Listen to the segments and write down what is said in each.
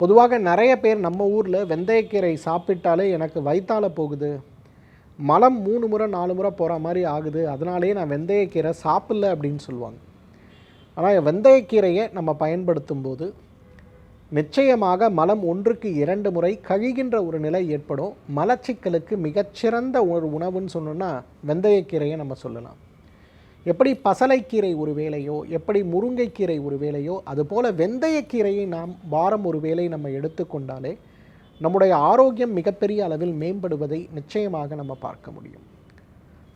பொதுவாக நிறைய பேர் நம்ம ஊரில் வெந்தயக்கீரை சாப்பிட்டாலே எனக்கு வயிற்றால போகுது. மலம் மூணு முறை நாலு முறை போகிற மாதிரி ஆகுது. அதனாலேயே நான் வெந்தயக்கீரை சாப்பிடல அப்படின்னு சொல்லுவாங்க. ஆனால் வெந்தயக்கீரையை நம்ம பயன்படுத்தும் போது நிச்சயமாக மலம் ஒன்றுக்கு இரண்டு முறை கழிகின்ற ஒரு நிலை ஏற்படும். மலச்சிக்கலுக்கு மிகச்சிறந்த ஒரு உணவுன்னு சொன்னோன்னா வெந்தயக்கீரையை நம்ம சொல்லலாம். எப்படி பசலைக்கீரை ஒரு வேலையோ எப்படி முருங்கைக்கீரை ஒரு வேலையோ அதுபோல் வெந்தயக்கீரையை நாம் வாரம் ஒரு வேலை நம்ம எடுத்துக்கொண்டாலே நம்முடைய ஆரோக்கியம் மிகப்பெரிய அளவில் மேம்படுவதை நிச்சயமாக நம்ம பார்க்க முடியும்.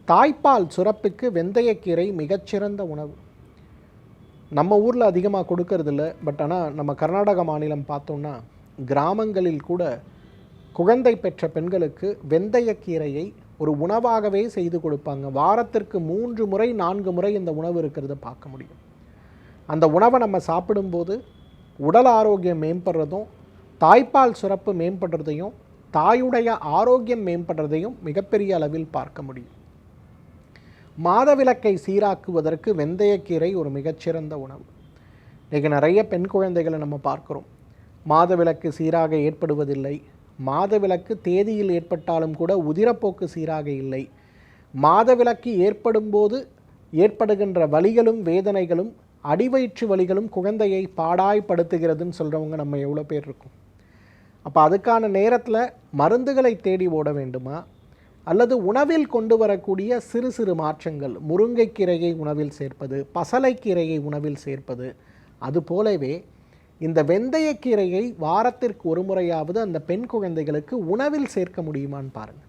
தாய்ப்பால் சுரப்புக்கு வெந்தயக்கீரை மிகச்சிறந்த உணவு. நம்ம ஊரில் அதிகமாக கொடுக்கறதில்ல பட் ஆனால் நம்ம கர்நாடக மாநிலம் பார்த்தோம்னா கிராமங்களில் கூட குழந்தை பெற்ற பெண்களுக்கு வெந்தயக்கீரையை ஒரு உணவாகவே செய்து கொடுப்பாங்க. வாரத்திற்கு மூன்று முறை நான்கு முறை இந்த உணவு இருக்கிறத பார்க்க முடியும். அந்த உணவை நம்ம சாப்பிடும்போது உடல் ஆரோக்கியம் மேம்படுறதும் தாய்ப்பால் சுரப்பு மேம்படுறதையும் தாயுடைய ஆரோக்கியம் மேம்படுறதையும் மிகப்பெரிய அளவில் பார்க்க முடியும். மாதவிலக்கை சீராக்குவதற்கு வெந்தயக்கீரை ஒரு மிகச்சிறந்த உணவு. இன்றைக்கி நிறைய பெண் குழந்தைகளை நம்ம பார்க்குறோம். மாதவிலக்கு சீராக ஏற்படுவதில்லை. மாதவிலக்கு தேதியில் ஏற்பட்டாலும் கூட உதிரப்போக்கு சீராக இல்லை. மாதவிலக்கு ஏற்படும் போது ஏற்படுகின்ற வலிகளும் வேதனைகளும் அடிவயிற்று வலிகளும் குழந்தையை பாடாய்படுத்துகிறதுன்னு சொல்கிறவங்க நம்ம எவ்வளோ பேர் இருக்கும். அப்போ அதுக்கான நேரத்தில் மருந்துகளை தேடி ஓட வேண்டுமா? அல்லது உணவில் கொண்டு வரக்கூடிய சிறு சிறு மாற்றங்கள் முருங்கைக்கீரையை உணவில் சேர்ப்பது பசலைக்கீரையை உணவில் சேர்ப்பது அது போலவே இந்த வெந்தயக்கீரையை வாரத்திற்கு ஒரு முறையாவது அந்த பெண் குழந்தைகளுக்கு உணவில் சேர்க்க முடியுமான்னு பாருங்கள்